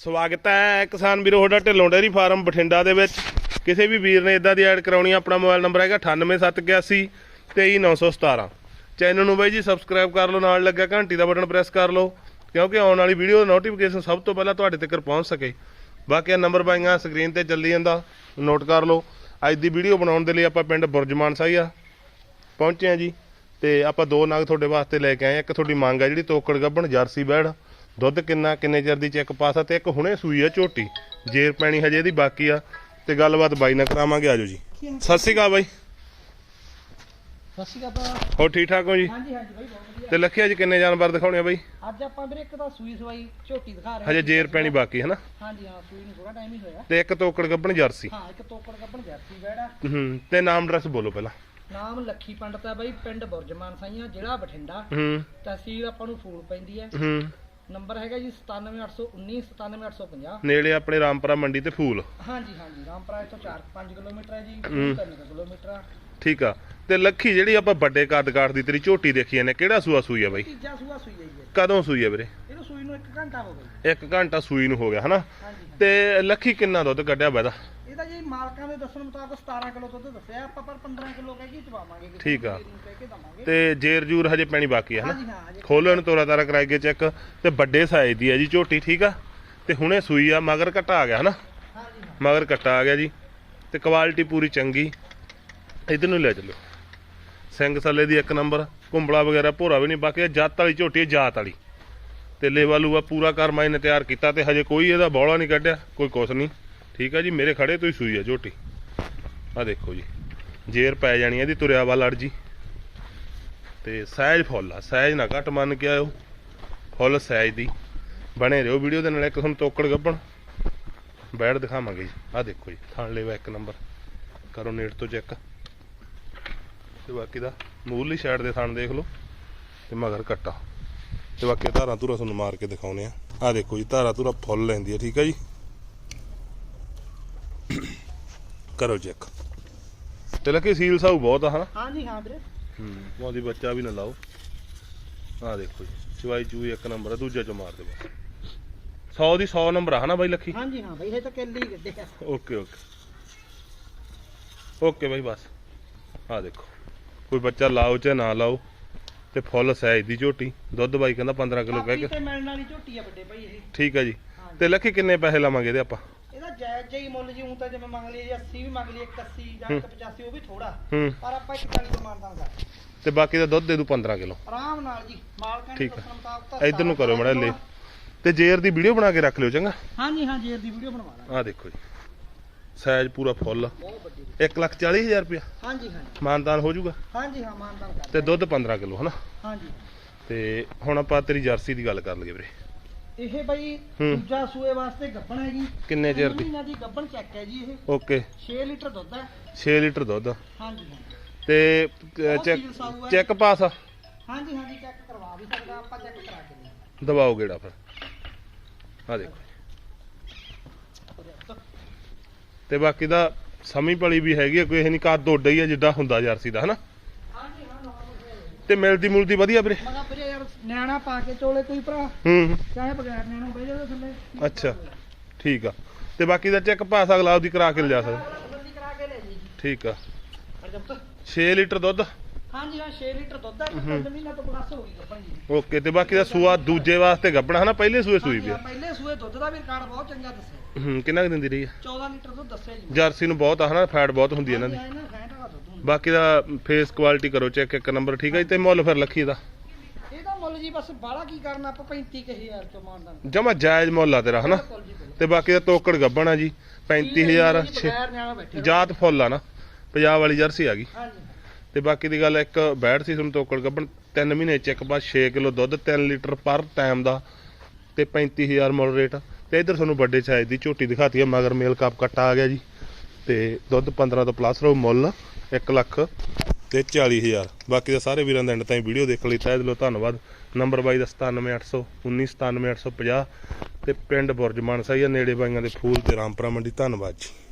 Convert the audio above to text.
ਸਵਾਗਤ ਹੈ ਕਿਸਾਨ ਵੀਰੋ ਤੁਹਾਡਾ ਢਿੱਲੋਂ ਡੇਅਰੀ ਫਾਰਮ ਬਠਿੰਡਾ ਦੇ ਵਿੱਚ। ਕਿਸੇ ਵੀ ਵੀਰ ਨੇ ਇਦਾਂ ਦੀ ਐਡ ਕਰਾਉਣੀ ਆ, ਆਪਣਾ ਮੋਬਾਈਲ ਨੰਬਰ ਹੈਗਾ 98781 23917 ਚੈਨਲ ਨੂੰ ਬਾਈ ਜੀ ਸਬਸਕ੍ਰਾਈਬ ਕਰ ਲਓ ਨਾਲ ਲੱਗਾ ਘੰਟੀ ਦਾ ਬਟਨ ਪ੍ਰੈਸ ਕਰ ਲਓ ਕਿਉਂਕਿ ਆਉਣ ਵਾਲੀ ਵੀਡੀਓ ਦਾ ਨੋਟੀਫਿਕੇਸ਼ਨ ਸਭ ਤੋਂ ਪਹਿਲਾਂ ਤੁਹਾਡੇ ਤੱਕ ਪਹੁੰਚ ਸਕੇ। ਬਾਕੀ ਇਹ ਨੰਬਰ ਬਾਈਆਂ ਸਕਰੀਨ ਤੇ ਚੱਲੀ ਜਾਂਦਾ ਨੋਟ ਕਰ ਲਓ। ਅੱਜ ਦੀ ਵੀਡੀਓ ਬਣਾਉਣ ਦੇ ਲਈ ਆਪਾਂ ਪਿੰਡ ਬੁਰਜਮਾਨ ਸਾਹੀਆ ਪਹੁੰਚੇ ਆ ਜੀ ਤੇ ਆਪਾਂ ਦੋ ਨਗ ਤੁਹਾਡੇ ਵਾਸਤੇ ਲੈ ਕੇ ਆਏ ਆ। ਇੱਕ ਤੁਹਾਡੀ ਮੰਗ ਹੈ ਜਿਹੜੀ ਤੋਕੜ ਗੱਬਣ ਜਰਸੀ ਬੈੜ। ਦੁੱਧ ਕਿੰਨਾ ਕਿੰਨੇ ਚਿਰ ਦੀ ਚੈੱਕ ਪਾਸਾ ਤੇ ਇੱਕ ਹੁਣੇ ਸੂਈ ਆ ਝੋਟੀ। ਜੇਰ ਪੈਣੀ ਹਜੇ ਇਹਦੀ ਬਾਕੀ ਆ। ਤੇ ਗੱਲਬਾਤ ਬਾਈ ਨਾਲ ਕਰਾਵਾਂਗੇ ਆਜੋ ਜੀ। ਸਤਿ ਸ਼੍ਰੀ ਅਕਾਲ ਬਾਈ। ਸਤਿ ਸ਼੍ਰੀ ਅਕਾਲ ਹੋਰ ਠੀਕ ਠਾਕ ਹੋ ਜੀ? ਹਾਂਜੀ ਹਾਂਜੀ ਬਾਈ ਬਹੁਤ ਵਧੀਆ। ਤੇ ਲੱਖਿਆ ਜੀ ਕਿੰਨੇ ਜਾਨਵਰ ਦਿਖਾਉਣੇ ਆ ਬਾਈ? ਅੱਜ ਆਪਾਂ ਵੀਰੇ ਇੱਕ ਤਾਂ ਸੂਈ ਸਵਾਈ ਝੋਟੀ ਦਿਖਾ ਰਹੇ ਹਜੇ ਜੇਰ ਪੈਣੀ ਬਾਕੀ ਹੈ ਨਾ ਹਾਂਜੀ ਹਾਂ ਸੂਈ ਨੂੰ ਥੋੜਾ ਟਾਈਮ ਹੀ ਹੋਇਆ। ਤੇ ਇੱਕ ਤੋਕੜ ਗੱਬਣ ਜਰਸੀ। ਹਾਂ ਇੱਕ ਤੋਕੜ ਗੱਬਣ ਜਰਸੀ ਬੈੜਾ। ਹੂੰ ਤੇ ਨਾਮ ਐਡਰੈਸ ਬੋਲੋ ਪਹਿਲਾਂ। ਨਾਮ ਲੱਖੀ ਪੰਡਤ ਹੈ ਬਾਈ ਪਿੰਡ ਬੁਰਜਮਾਨ ਸਾਈਆਂ ਜ਼ਿਲ੍ਹਾ ਬਠਿੰਡਾ। ਹੂੰ। ਤਹਿਸੀਲ ਆਪਾਂ ਨੂੰ ਫੂਲ ਪੈਂਦੀ ਹੈ। ਹੂੰ। ਨੰਬਰ ਹੈਗਾ ਜੀ 97819 97850 ਨੇੜੇ ਆਪਣੇ ਰਾਮਪੁਰਾ ਮੰਡੀ ਤੇ ਫੂਲ। ਹਾਂਜੀ ਹਾਂਜੀ ਰਾਮਪੁਰਾ ਤੋਂ 4-5 ਕਿਲੋਮੀਟਰ ਹੈ ਜੀ ਹੂੰ। 3 ਕਿਲੋਮੀਟਰ ਆ। ਠੀਕ ਆ। ਤੇ ਲੱਖੀ ਜਿਹੜੀ ਆਪਾਂ ਵੱਡੇ ਕੱਦ ਕਾਠ ਦੀ ਤੇਰੀ ਝੋਟੀ ਦੇਖੀ ਨੇ ਕਿਹੜਾ ਸੂਆ ਸੂਈ ਆ ਬਾਈ? ਤੀਜਾ ਸੂਆ ਸੂਈ ਹੈ ਜੀ ਕਦੋਂ ਸੂਈ ਆ ਵੀਰੇ? ਇਹਨੂੰ ਸੂਈ ਨੂੰ 1 ਘੰਟਾ ਹੋ ਗਿਆ ਇੱਕ ਘੰਟਾ ਸੂਈ ਨੂੰ ਹੋ ਗਿਆ ਹਨਾ। ਤੇ ਲੱਖੀ ਕਿੰਨਾ ਦੁੱਧ ਕੱਢਿਆ ਬੈਦਾ ਇਹਦਾ ਜੀ ਮਾਲਕਾਂ ਦੇ ਦੱਸਣ ਮੁਤਾਬਕ 17 ਕਿਲੋ ਦੁੱਧ ਦੱਸਿਆ ਆਪਾਂ ਪਰ 15 ਕਿਲੋ ਕਹਿ ਕੇ ਚਵਾਵਾਂਗੇ ਠੀਕ ਆ। ਕਹਿ ਕੇ ਦਵਾਂਗੇ। ਤੇ ਜੇਰ ਜੂਰ ਹਜੇ ਪੈਣੀ ਬਾਕੀ ਹਾਂਜੀ ਹਾਂ ਜੀ ਖੋਲੋ ਇਹਨੂੰ ਤੋਰਾ ਤਾਰਾ ਕਰਾਈਏ ਚੈੱਕ ਤੇ ਵੱਡੇ ਸਾਈਜ਼ ਦੀ ਆ ਜੀ ਝੋਟੀ ਠੀਕ ਆ? ਤੇ ਹੁਣੇ ਸੂਈ ਆ ਮਗਰ ਘਟਾ ਆ ਗਿਆ ਹਨਾ? ਹਾਂਜੀ ਹਾਂ। ਮਗਰ ਕੱਟਾ ਆ ਗਿਆ ਜੀ ਤੇ ਕੁਆਲਿਟੀ ਪੂਰੀ ਚੰਗੀ। ਇਧਰ ਨੂੰ ਲੈ ਚੱਲੋ। ਸਿੰਘ ਥੱਲੇ ਦੀ ਇੱਕ ਨੰਬਰ ਕੁੰਬਲਾ ਵਗੈਰਾ ਭੋਰਾ ਵੀ ਨਹੀਂ ਬਾਕੀ ਇਹ ਜਾਤ ਵਾਲੀ ਝੋਟੀ ਹੈ ਜਾਤ ਵਾਲੀ। ਤੇ ਲੇਵਾ ਲੂਆ ਪੂਰਾ ਕਰਮਾ ਇਹਨੇ ਤਿਆਰ ਕੀਤਾ ਤੇ ਹਜੇ ਕੋਈ ਇਹਦਾ ਬੌਲਾ ਨਹੀਂ ਕੱਢਿਆ ਕੋਈ ਕੁਛ ਨਹੀਂ। ਠੀਕ ਆ ਜੀ, ਮੇਰੇ ਖੜੇ ਤੋਂ ਹੀ ਸੂਈ ਆ, ਝੋਟੀ। ਆ ਦੇਖੋ ਜੀ, ਜੇਰ ਪੈ ਜਾਣੀ ਆ ਇਹਦੀ, ਤੁਰਿਆ ਵਾ ਲੜ ਜੀ। ਤੇ ਸਹਿਜ ਫੁੱਲ ਆ, ਸਹਿਜ ਨਾ ਘੱਟ ਮੰਨ ਕੇ ਆਇਓ, ਫੁੱਲ ਸਹਿਜ ਦੀ। ਬਣੇ ਰਹੋ ਵੀਡੀਓ ਦੇ ਨਾਲ, ਇੱਕ ਤੁਹਾਨੂੰ ਤੋਕੜ ਗੱਬਣ ਬੈੜ ਦਿਖਾਵਾਂਗੇ ਜੀ। ਆ ਦੇਖੋ ਜੀ, ਥਣ ਲੈਵਾ ਇੱਕ ਨੰਬਰ। ਕਰੋ ਨੇੜ ਤੋਂ ਚੈੱਕ। ਤੇ ਬਾਕੀ ਦਾ ਮੂਰਲੀ ਸਾਈਡ ਦੇ ਥਣ ਦੇਖ ਲਓ, ਤੇ ਮਗਰ ਕੱਟਾ। ਤੇ ਬਾਕੀ ਧਾਰਾਂ ਧੂਰਾ ਤੁਹਾਨੂੰ ਮਾਰ ਕੇ ਦਿਖਾਉਨੇ ਆ। ਆ ਦੇਖੋ ਜੀ, ਧਾਰਾ ਧੂਰਾ ਫੁੱਲ ਲੈਂਦੀ ਹੈ ਠੀਕ ਹੈ ਜੀ? ਕਰੋ ਚੈੱਕ। ਤੇ ਲੱਗੇ ਸੀਲ ਸਾਊ ਬਹੁਤ ਆ ਹਨਾ? ਹਾਂਜੀ ਹਾਂ ਵੀਰੇ। ਹੂੰ ਉਹਦੀ ਬੱਚਾ ਵੀ ਨਾ ਲਾਓ। ਆ ਦੇਖੋ ਜੀ ਚਵਾਈ ਚੂਈ ਇੱਕ ਨੰਬਰ ਆ ਦੂਜਾ ਚੋਂ ਮਾਰ ਦੇ ਬਸ 100 ਦੀ 100 ਨੰਬਰ ਆ ਹਨਾ ਬਾਈ ਲੱਖੀ ਹਾਂਜੀ ਹਾਂ ਬਈ ਇਹ ਤਾਂ ਕਿੱਲੀ ਗੱਡੇ ਆ। Okay okay. ਓਕੇ ਬਾਈ ਬਸ। ਆ ਦੇਖੋ ਕੋਈ ਬੱਚਾ ਲਾਓ ਚਾਹੇ ਨਾ ਲਾਓ ਤੇ ਫੁੱਲ ਸਾਈਜ਼ ਦੀ ਝੋਟੀ। ਦੁੱਧ ਬਾਈ ਕਹਿੰਦਾ 15 ਕਿਲੋ ਕਹਿ ਕੇ। ਤੇ ਮਿਲਣ ਵਾਲੀ ਝੋਟੀ ਆ ਵੱਡੇ ਭਾਈ ਇਹ। ਠੀਕ ਆ ਜੀ। ਤੇ ਲੱਖੀ ਕਿੰਨੇ ਪੈਸੇ ਲਾਵਾਂਗੇ ਇਹਦੇ ਆਪਾਂ? ਇਹਦਾ ਜਾਇਜ਼ ਜਿਹੀ ਮੁੱਲ ਜੀ ਹੁਣ ਤਾਂ ਜਿਵੇਂ ਮੰਗ ਲਈ ਜੀ 80 ਵੀ ਮੰਗ ਲਈ 81 ਜਾਂ ਹੂੰ। 85 ਉਹ ਵੀ ਥੋੜਾ ਪਰ ਆਪਾਂ 41 ਤੋਂ ਮਾਨਦਾਨ ਕਰ। ਤੇ ਬਾਕੀ ਦਾ ਦੁੱਧ ਦੇ ਦੂ 15 ਕਿਲੋ। ਆਰਾਮ ਨਾਲ ਜੀ ਮਾਲਕਾਂ ਨੇ। ਦੱਸਣ ਮੁਤਾਬਕ ਇੱਧਰ ਨੂੰ ਕਰੋ ਮੜਾ ਲੈ ਤੇ ਜੇਰ ਦੀ ਵੀਡੀਓ ਬਣਾ ਕੇ ਰੱਖ ਲਿਓ ਚੰਗਾ? ਹਾਂਜੀ ਹਾਂ ਜੇਰ ਦੀ ਵੀਡੀਓ ਬਣਵਾ ਲਾਂ ਆ ਦੇਖੋ ਜੀ। ਸਾਈਜ਼ ਪੂਰਾ ਫੁੱਲ। ਬਹੁਤ ਵੱਡੀ 1 ਲੱਖ 40 ਹਜ਼ਾਰ ਰੁਪਇਆ। ਹਾਂਜੀ ਹਾਂਜੀ। ਮਾਨਦਾਨ ਹੋ ਜਾਊਗਾ। ਹਾਂਜੀ ਹਾਂ ਮਾਨਦਾਨ ਕਰ ਤੇ ਦੁੱਧ 15 ਕਿਲੋ ਹਨਾ? ਹਾਂਜੀ। ਤੇ ਹੁਣ ਆਪਾਂ ਤੇਰੀ ਜਰਸੀ ਦੀ ਗੱਲ ਕਰ ਲਈਏ ਵੀਰੇ। ਇਹ ਬਾਈ ਹੂੰ। ਦੂਜਾ ਸੂਏ ਵਾਸਤੇ ਗੱਬਣ ਹੈ ਜੀ ਕਿੰਨੇ ਚਿਰ ਦੀ? ਮਹੀਨਿਆਂ ਦੀ ਗੱਬਣ ਚੈੱਕ ਹੈ ਜੀ ਇਹ। ਓਕੇ। 6 ਲੀਟਰ ਦੁੱਧ ਹੈ। 6 ਲੀਟਰ ਦੁੱਧ। ਹਾਂਜੀ ਹਾਂਜੀ। ਤੇ ਚੈੱਕ ਹੈ। ਪਾਸ ਆ? ਹਾਂਜੀ ਹਾਂਜੀ ਚੈੱਕ ਕਰਵਾ ਵੀ ਸਕਦਾ ਆਪਾਂ ਚੈੱਕ ਕਰਾ ਕੇ ਦਬਾਓ ਗੇੜਾ ਫਿਰ। ਆ ਦੇਖੋ। ਤੇ ਬਾਕੀ ਦਾ ਸਮੀ ਪਲੀ ਵੀ ਹੈਗੀ ਆ ਕੋਈ ਇਹ ਨਹੀਂ ਕਾ ਦੋਡਾ ਹੀ ਆ ਜਿੱਦਾਂ ਹੁੰਦਾ ਜਰਸੀ ਦਾ ਹਨਾ ਹਾਂਜੀ ਹਾਂ normal ਹੈ। ਤੇ ਮਿਲਦੀ ਮੁਲਦੀ ਵਧੀਆ ਵੀਰੇ? ਮਗਾ ਵੀਰੇ ਯਾਰ ਨਿਆਣਾ ਪਾ ਕੇ ਚੋਲੇ ਕੋਈ ਭਰਾ। ਹੂੰ ਚਾਹੇ ਬਗੈਰ ਨਿਆਣਾ ਬਹਿ ਜਾਵੇ ਥੱਲੇ। ਅੱਛਾ ਠੀਕ ਆ। ਤੇ ਬਾਕੀ ਦਾ ਚੈੱਕ ਪਾਸ ਅਗਲਾ ਉਹਦੀ ਕਰਾ ਕੇ ਲਿਜਾ ਸਕਦਾ। ਬੰਦੀ ਕਰਾ ਕੇ ਲੈ ਜੀ। ਠੀਕ ਆ। ਅਰਜਬ 6 ਲੀਟਰ ਦੁੱਧ? ਹਾਂਜੀ ਹਾਂ 6 ਲੀਟਰ ਦੁੱਧ ਹੈ। ਤਿੰਨ ਮਹੀਨਾ ਤੋਂ ਪਲੱਸ ਹੋ ਗਈ ਗੱਭਣ ਜੀ ਓਕੇ ਤੇ ਬਾਕੀ ਦਾ ਸੂਆ ਦੂਜੇ ਵਾਸਤੇ ਗੱਬਣਾ ਹਨਾ? ਪਹਿਲੇ ਸੂਏ ਸੂਈ ਹਾਂਜੀ ਪਿਆ ਹਾਂ, ਪਹਿਲੇ ਸੂਏ ਦੁੱਧ ਦਾ ਵੀ ਰਿਕਾਰਡ ਬਹੁਤ ਚੰਗਾ ਦੱਸਿਆ। ਹੂੰ ਕਿੰਨਾ ਕੁ ਦਿੰਦੀ ਰਹੀ ਆ? 14 ਲੀਟਰ ਦੁੱਧ ਦੱਸਿਆ ਜੀ। ਜਰਸੀ ਨੂੰ ਬਹੁਤ ਆ ਹਨਾ? ਫੈਟ ਬਹੁਤ ਹੁੰਦੀ ਇਹਨਾਂ ਦੀ। ਹਾਂਜੀ, ਹਾਂ, ਇਹਨਾਂ ਫੈਂਟ ਵਾਲਾ ਦੁੱਧ ਹੁੰਦਾ ਬਾਕੀ ਦਾ ਫੇਸ ਕੁਆਲਿਟੀ ਕਰੋ ਚੈੱਕ ਇੱਕ ਨੰਬਰ ਠੀਕ ਹੈ ਜੀ? ਤੇ ਮੁੱਲ ਫਿਰ ਲੱਖੀ ਦਾ। ਇਹਦਾ ਮੁੱਲ ਜੀ ਬਸ ਬਾਹਲਾ ਕੀ ਕਰਨਾ ਆਪਾਂ 35000 ਤੋਂ ਮਾਨਦਾਨ ਜਮਾ ਜਾਇਜ਼ ਮੁੱਲ ਆ ਤੇਰਾ ਹਨਾ? ਬਿਲਕੁਲ ਜੀ, ਬਿਲਕੁਲ। ਤੇ ਬਾਕੀ ਦਾ ਤੋਕੜ ਗੱਬਣ ਆ ਜੀ 35000 ਜੀ, ਬਗੈਰ ਨਿਆਣਾ ਬੈਠੇ ਜਾਤ ਫੁੱਲ ਆ ਨਾ ਪੰਜਾਬ ਵਾਲੀ ਜਰਸੀ ਆ ਗਈ। ਹਾਂਜੀ। ਤੇ ਬਾਕੀ ਦੀ ਗੱਲ ਇੱਕ ਬੈਠ ਸੀ ਤੁਹਾਨੂੰ ਤੋਕੜ ਗੱਬਣ 3 ਮਹੀਨੇ ਚ ਇੱਕ ਬਾਅਦ 6 ਕਿਲੋ ਦੁੱਧ 3 ਲੀਟਰ ਪਰ ਟਾਈਮ ਦਾ ਤੇ 35000 ਮੁੱਲ ਰੇਟ ਤੇ ਇਧਰ ਤੁਹਾਨੂੰ ਵੱਡੇ ਸਾਈਜ਼ ਦੀ ਝੋਟੀ ਦਿਖਾਤੀ ਹੈ ਮਗਰ ਮੇਲ ਕੱਪ ਕੱਟਾ ਆ ਗਿਆ ਜੀ। ਤੇ ਦੁੱਧ 15 ਤੋਂ ਪਲੱਸ ਰਹੋ ਮੁੱਲ 1 ਲੱਖ ਤੇ 40000 ਬਾਕੀ ਦਾ ਸਾਰੇ ਵੀਰਾਂ ਦਾ ਐਂਡ ਤਾਈਂ ਵੀਡੀਓ ਦੇਖਣ ਲਈ, ਤਹਿ ਦਿਲੋਂ ਧੰਨਵਾਦ। ਨੰਬਰ ਬਾਈ ਦਾ 97800 1997850 ਤੇ ਪਿੰਡ ਬੁਰਜ ਮਾਨਸਾ ਨੇੜੇ ਬਾਈਆਂ ਦੇ ਫੂਲ ਤੇ ਰਾਮਪੁਰਾ ਮੰਡੀ। ਧੰਨਵਾਦ ਜੀ।